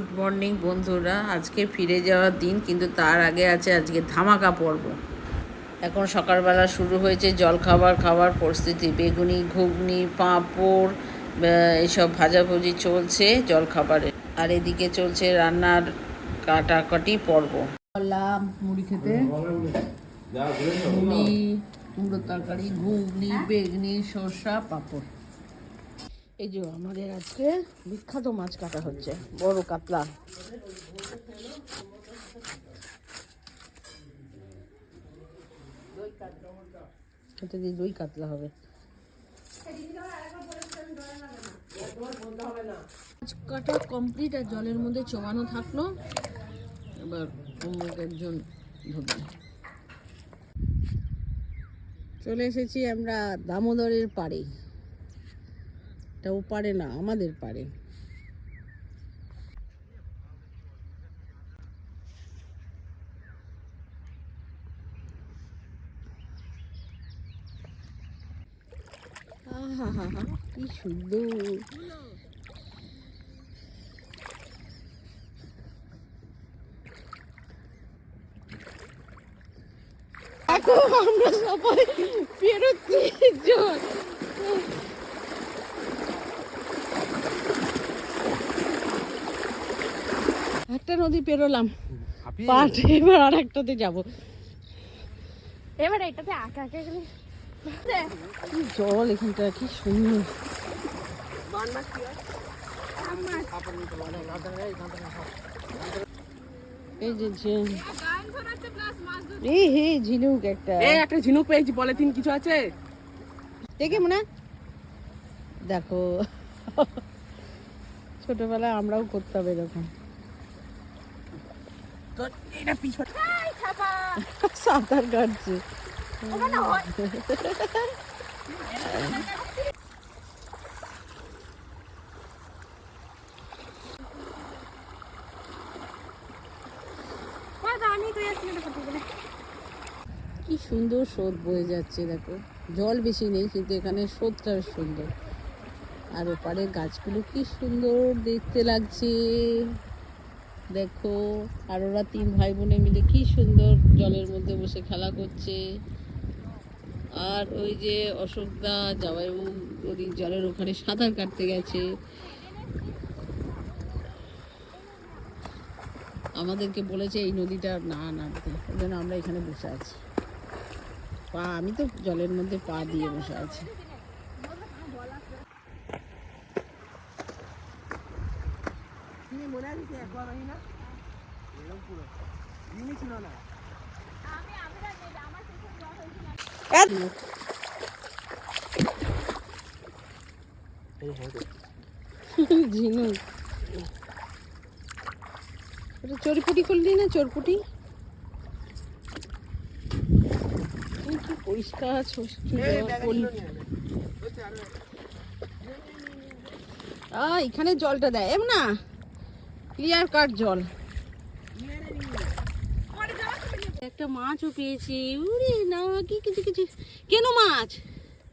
Good morning বন্ধুরা। আজকে ফিরে যাওয়ার দিন কিন্তু তার আগে আছে আজকে ধামাকা পর্ব। এখন সকালবেলা শুরু হয়েছে জলখাবার খাওয়ার পরিস্থিতি বেগুনি ঘুগনি পাঁপড় আহ, এইসব ভাজাভুজি চলছে জলখাবারে। আর এদিকে চলছে রান্নার কাটাকাটি পর্ব। মুড়ি খেতে। মুড়ি কুমড়োর তরকারি ঘুগনি বেগনি শসা পাঁপড়। এই যে আমাদের আজকে বিখ্যাত মাছ কাটা হচ্ছে, বড় কাতলা। এটা দিয়ে দই কাতলা হবে। মাছ কাটা কমপ্লিট আর জলের মধ্যে চমানো থাকল। এবার অমুক একজন ধরবে। চলে এসেছি আমরা দামোদরের পাড়ে। এটা ও পারে না আমাদের পারে। কি সুন্দর। আমরা সবাই পেরোচ্ছি একটা নদী পেরোলাম। পাট এবার আর একটাতে যাব। এবার এটাতে আঁকা আঁকা গেলে কি জল এখানটা কি সুন্দর। এই যে এই হে ঝিনুক একটা। এই একটা ঝিনুক পেয়েছি পলিথিন কিছু আছে? দেখে মনে। দেখো। ছোটবেলায় আমরাও করতাম এরকম। সাঁতার কাটছে কি সুন্দর স্রোত বয়ে যাচ্ছে, দেখো। জল বেশি নেই, কিন্তু এখানে স্রোতটা সুন্দর। আর ওপারে গাছগুলো কি সুন্দর দেখতে লাগছে। দেখো, আর ওরা তিন ভাই বোনে মিলে কি সুন্দর জলের মধ্যে বসে খেলা করছে। আর ওই যে অশোকদা, জামাইবাবু ওদিক জলের ওখানে সাঁতার কাটতে গেছে। আমাদেরকে বলেছে এই নদীটা না নামতে, ওই জন্য আমরা এখানে বসে আছি। পা, আমি তো জলের মধ্যে পা দিয়ে বসে আছি। মনে আছে একবার আমি না এরকম পুরো জিনিস ছিল না। ঝিনুক এটা চড়িপুটি করলি না চড়পুটি এই কি পরিষ্কার ষষ্ঠী আ এখানে জলটা দেয় এম না ক্লিয়ার কাট জল। একটা মাছও পেয়েছি। উরে না কি কিছু কিছু কেন মাছ?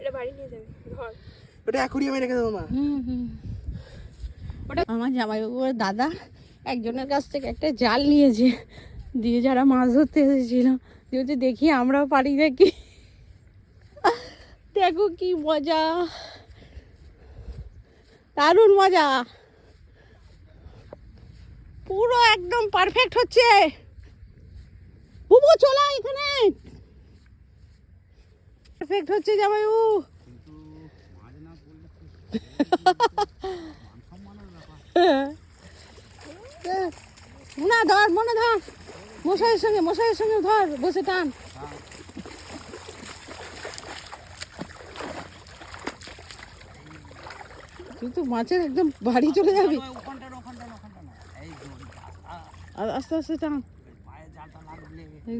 এটা বাড়ি নিয়ে যাবে ঘর। ওটা অ্যাকুরিয়ামে রেখে দেবো মা। হুম হুম। ওটা আমার জামাইবাবুর দাদা একজনের কাছ থেকে একটা জাল নিয়েছে দিয়ে যারা মাছ ধরতে এসেছিল দিয়ে হচ্ছে দেখি আমরাও পারি নাকি? দেখো কি মজা। দারুণ মজা। পুরো একদম পারফেক্ট হচ্ছে। বুবু চলা এখানে। পারফেক্ট হচ্ছে জামাইবাবু। না ধর, মনে ধর। মশাইয়ের সঙ্গে মশাইয়ের সঙ্গে ধর, বসে টান। তুই তো মাছের একদম বাড়ি চলে যাবি ওখানটা না, ওখানটা না, ওখানটা না। এই যে ওই গাছ, আ, আর আস্তে আস্তে টান।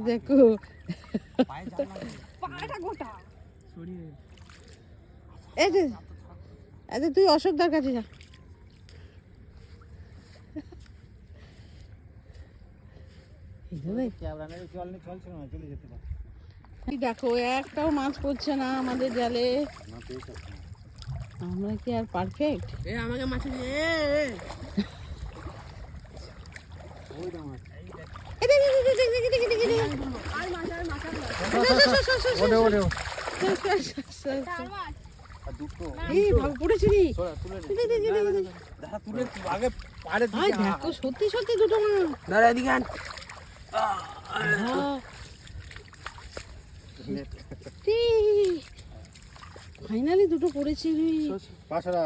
দেখো। এই যে এই যে তুই অশোকদার কাছে যা। দেখো একটাও মাছ পড়ছে না আমাদের জালে। আমরা কি আর পারফেক্ট আমাকে মাছ সত্যি সত্যি দুটো দাঁড়া এদিকে ফাইনালি দুটো পড়েছে পাশরা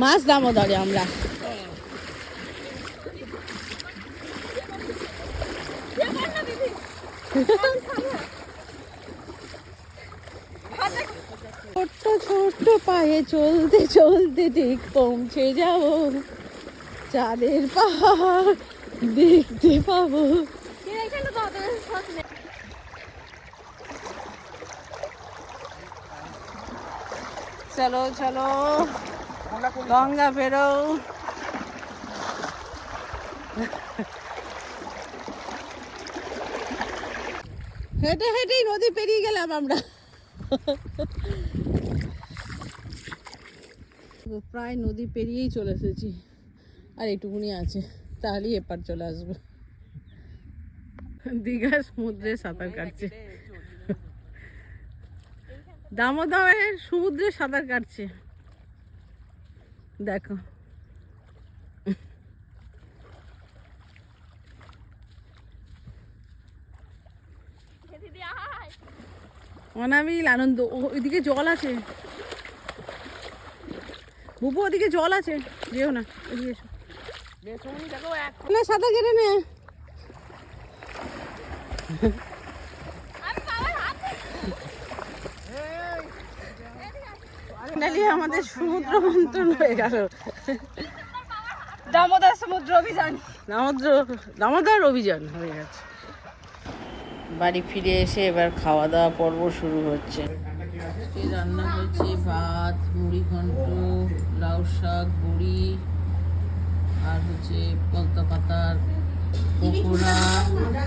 মাছ দামোদরে আমরা। ছোট্ট ছোট্ট পায়ে চলতে চলতে ঠিক পৌঁছে যাব। চাঁদের পাহাড় দেখতে পাবো কি দেখছেন তো তোদের সাথে? চলো চলো। গঙ্গা ফেরো হেঁটে হেঁটেই নদী পেরিয়ে গেলাম আমরা। প্রায় নদী পেরিয়েই চলে এসেছি। আর এইটুকুনি আছে, তাহলেই এপার চলে আসব। দীঘা সমুদ্রে সাঁতার কাটছে। দামোদরের সমুদ্রে সাঁতার কাটছে। দেখো। আয়। আনন্দ ও ওইদিকে জল আছে। বুবু ওদিকে জল আছে। যেও না এদিকে এসো। না সাঁতার কেটে নে। ফাইনালি আমাদের সমুদ্র মন্ত্রণ হয়ে গেল। দামোদর সমুদ্র অভিযান। দামোদর দামোদর অভিযান হয়ে গেছে। বাড়ি ফিরে এসে এবার খাওয়া দাওয়া পর্ব শুরু হচ্ছে। রান্না হয়েছে ভাত মুড়ি ঘন্ট লাউ শাক বড়ি আর হচ্ছে পলতা পাতার পকোড়া না,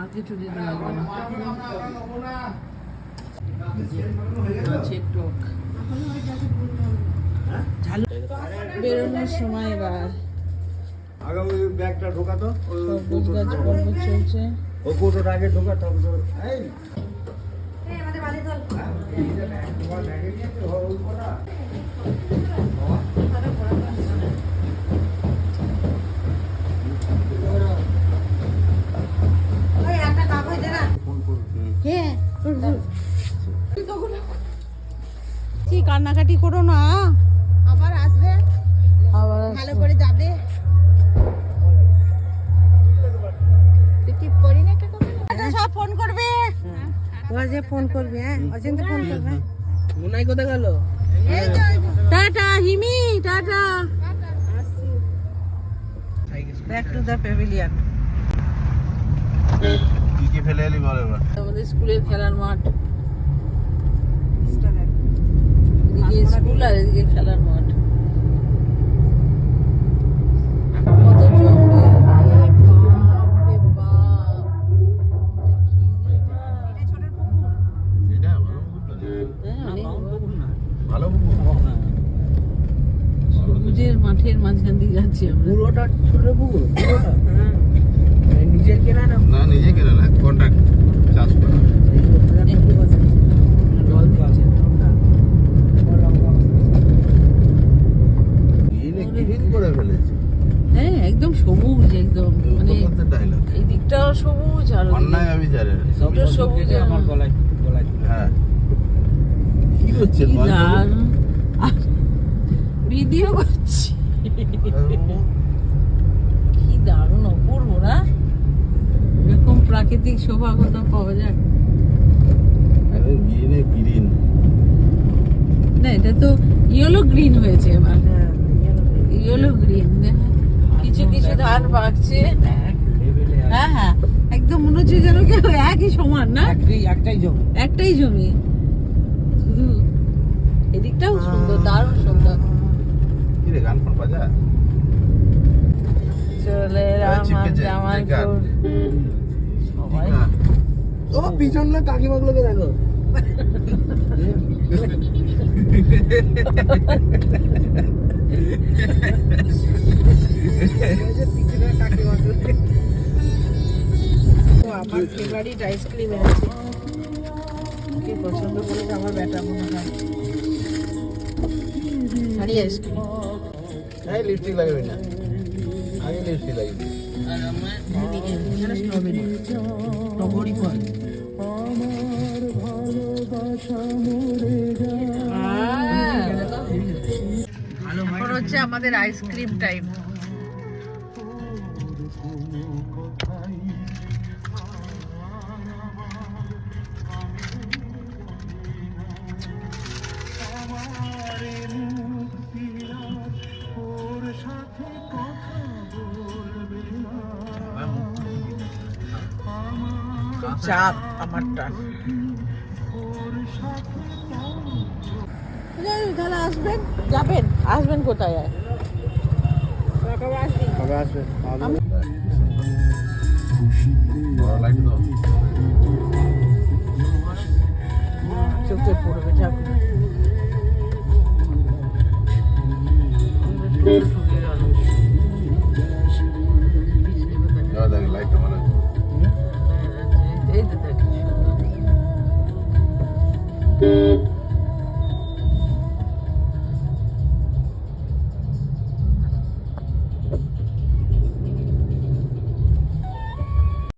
আর কিছু দিতে লাগবে না। বেরোনোর সময় এবার। আগে ওই ব্যাগটা ঢোকাতো ওই সবুজ গাছ পর্ব চলছে। ওই কোটোটা আগে ঢোকা তবে তো এই কান্নাকাটি করো না। আবার আসবে? আবার ভালো করে যাবে? করে সব ফোন করবে? যে ফোন করবে হ্যাঁ? অচিন্তা ফোন করবে। মুনাই কোথায় গেল? Tata Himi tata. Back to the pavilion কি ফেলে এলি বল এবার? আমাদের স্কুলের খেলার মাঠ। এদিকে স্কুল আর এদিকে খেলার মাঠ। হ্যাঁ, মাঠের মাঝখান দিয়ে যাচ্ছি আমরা পুরোটা ছোট পুকুর পুরোটা। নিজের কেনা না না নিজে কেনা না কন্ট্রাক্ট চাষ করা হ্যাঁ একদম সবুজ একদম। মানে এই দিকটাও সবুজ আর অন্যায় দুটো সবুজ আর- হ্যাঁ। কি হচ্ছে কি দারুণ। আহ, ভিডিও করছি। কি দারুণ অপূর্ব না? প্রাকৃতিক শোভা কোথাও পাওয়া যায়। গ্রিনে গ্রিন না এটা তো ইয়েলো গ্রিন হয়েছে এবার। ইয়েলো গ্রিন কিছু কিছু ধান পাকছে হ্যাঁ হ্যাঁ একদম মনে হচ্ছে যেন কেউ একই সমান না? একটাই জমি। একটাই জমি। শুধু এদিকটাও সুন্দর দারুণ সুন্দর। গান ফান বাজা? চলে এলাম জামালপুর ও পিছন না কাকিমাগুলোকে দেখো। আমার ফেভারিট আইসক্রিম এনেছে কি পছন্দ করেছে আমার বেটা মনে হয়। আইসক্রিম লিপস্টিক লাগাবি না। আমি লিপস্টিক লাগাবি স্ট্রবেরি স্ট্রবেরি এখন হচ্ছে আমাদের আইসক্রিম টাইম চাপ আমারটা তাহলে আসবেন? যাবেন? আসবেন কোথায় কবে আসবেন? চোখে পড়বে ঠাকুর